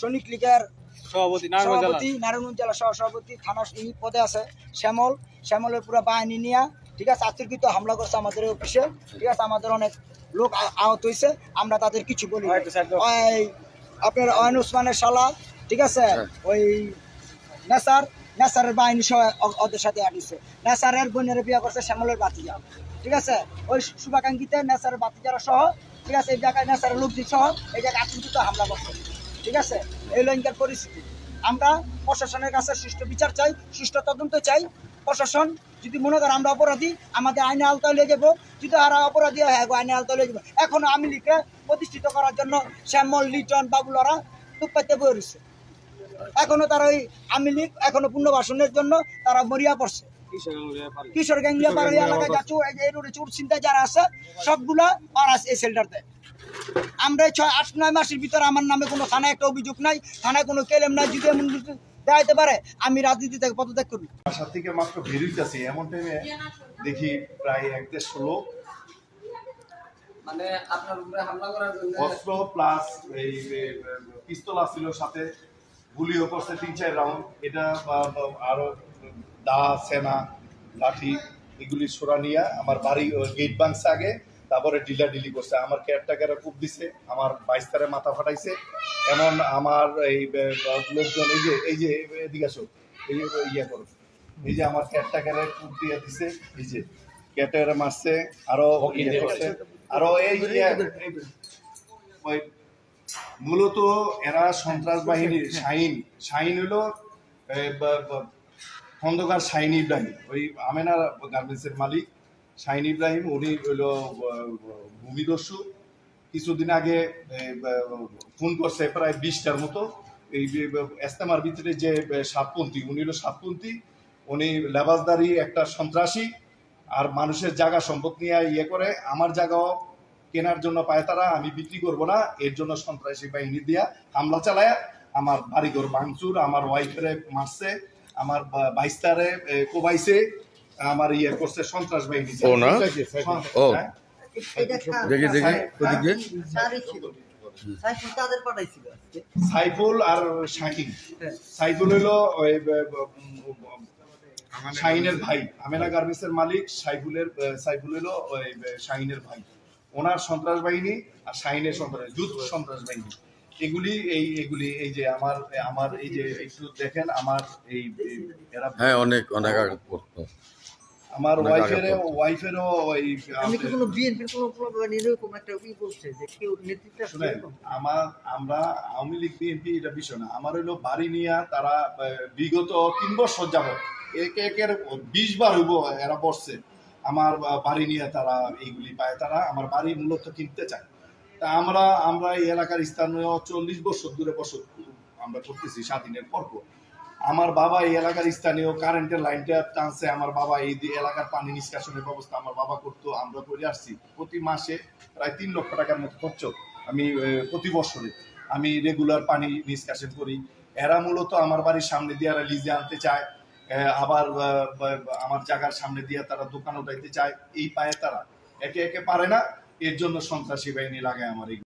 সৈনিক লীগের সভাপতি নারায়ণগঞ্জ জেলা। সভাপতি নারায়ণগঞ্জ জেলা সহ সভাপতি থানা এই পদে আছে শ্যামল। শ্যামলের পুরো বাহিনী নিয়ে ঠিক আছে আতর্কিত হামলা করছে আমাদের অফিসে। ঠিক আছে আমাদের অনেক লোক আহত হয়েছে আমরা তাদের কিছু বলি আপনার অয়ন উসমানের শালা ঠিক আছে হ্যাঁ। ওই নেসার নেসারের বাহিনী সহ ওদের সাথে আটিছে নেসারের বোনের বিয়ে করছে শ্যামলের বাতিজা ঠিক আছে ওই শুভাকাঙ্ক্ষিতে নেসারের বাতিজারা সহ ঠিক আছে এই জায়গায় নেসারের লোকজন সহ এই জায়গায় আতঙ্কিত হামলা করছে। ঠিক আছে? এই লাইনকার পরিস্থিতি। আমরা প্রশাসনের কাছে সুষ্ঠু বিচার চাই, সুষ্ঠু তদন্ত চাই। প্রশাসন যদি মনে করে আমরা অপরাধী, আমাদের আইনে আলতায় লেগে যাব। যদি আর অপরাধী হয় হ্যাঁ আইনে আলতায় লিয়ে যাব। এখনও আমি লিখে প্রতিষ্ঠিত করার জন্য শ্যামল, লিটন, বাবুলরা টুক পাইতে বয়ে রয়েছে এখনও তারা ওই আমি লীগ এখনও পুনর্বাসনের জন্য তারা মরিয়া পড়ছে। কিশোর গ্যাংলিয়া ওই এলাকায় যা চোর চোর চিন্তা যারা আছে, সবগুলা আর এই সেল্টারতে আমরা এই ছয় আট নয় মাসের ভিতরে আমার নামে কোনো থানায় একটা অভিযোগ নাই থানায় কোনো কেলেম নাই যদি এমন কিছু দেখাইতে পারে আমি রাজনীতি থেকে পদত্যাগ করি বাসা থেকে মাত্র বেরোইতেছি এমন টাইমে দেখি প্রায় এক দেড়শো লোক। মানে আপনার উপরে হামলা করার জন্য অস্ত্র প্লাস এই পিস্তল আসছিল সাথে গুলিও করছে তিন চার রাউন্ড এটা বা- বা আরও দা সেনা লাঠি এগুলি সোরা নিয়ে আমার বাড়ি গেট বাংছে আগে। তারপরে ডিলা ডিলি করছে। আমার কেয়ারটাকারে কূপ দিছে আমার বাইস্তারে মাথা ফাটাইছে। এমন আমার এই লোকজন এই যে এই যে এদিকে আসো। এই যে ইয়ে করো। এই যে আমার কেয়ারটাকারে কূপ দিয়ে দিছে এই যে কেয়ারটাকারে মারছে আরও ইয়ে করছে। আরও এই মূলত এরা সন্ত্রাস বাহিনীর শাহিন শাহিন হলো খন্দকার শাহিন ইব্রাহিম। ওই আমেনা গার্মেন্টসের মালিক। শাহিন ইব্রাহিম, উনি হইল ভূমিদস্যু। কিছুদিন আগে ফোন করছে প্রায় বিশটার মতো। এই এস্তেমার ভিতরে যে সাতপন্থী উনি হলো সাতপন্থী উনি লেবাসদারি একটা সন্ত্রাসী, আর মানুষের জায়গা সম্পদ নিয়ে ইয়ে করে। আমার জায়গাও কেনার জন্য পায় তারা, আমি বিক্রি করব না। এর জন্য সন্ত্রাসী বাহিনী দিয়া হামলা চালায়। আমার বাড়িঘর ভাঙচুর, আমার ওয়াইফেরে মারছে, আমার বাইস্তারে কোবাইছে। আমার ইয়ে করছে সন্ত্রাস বাহিনী ও না? ও। হ্যাঁ? দেখি দেখি ওদিক সাইফুল আর শাকিন হ্যাঁ। সাইফুল হলো শাহিনের ভাই আমেনা গার্মেন্টসের মালিক সাইফুলের সাইফুল হলো ওই শাহিনের ভাই ওনার সন্ত্রাস বাহিনী আর শাহিনের সন্ত্রাস যুদ্ধ সন্ত্রাস বাহিনী এগুলি এই এগুলি এই যে আমার আমার এই যে একটু দেখেন আমার এই এরা হ্যাঁ অনেক অনেক আগে পড়তো। আমার আগে ওয়াইফেরও ওই আমি কি কোনো বিএনপির কোনো এরকম একটা ই বলছে যে কেউ নেতৃত্ব শুনেন আমার আমরা আওয়ামী লীগ বিএনপি এটা বিষয় না। আমার হইল বাড়ি নিয়ে তারা বিগত তিন বছর যাবত এক একের বিশ বার হইব এরা বসছে। আমার বাড়ি নিয়ে তারা এইগুলি পায়। তারা আমার বাড়ি মূলত কিনতে চায়। তা আমরা আমরা এই এলাকার স্থানীয় চল্লিশ বছর দূরে বসত আমরা করতেছি স্বাধীনের পর পর। আমার বাবা এই এলাকার স্থানীয়, কারেন্টের লাইনটা টানছে, আমার বাবা এই এলাকার পানি নিষ্কাশনের ব্যবস্থা আমার বাবা করতো, আমরা করে আসছি। প্রতি মাসে প্রায় তিন লক্ষ টাকার মতো খরচ আমি প্রতি বছরে আমি রেগুলার পানি নিষ্কাশন করি। এরা মূলত আমার বাড়ির সামনে দিয়ে এরা লিজে আনতে চায় আবার আমার জায়গার সামনে দিয়ে তারা দোকান উঠাইতে চায়, এই পায়ে তারা। একে একে পারে না এর জন্য সন্ত্রাসী বাহিনী লাগায় আমার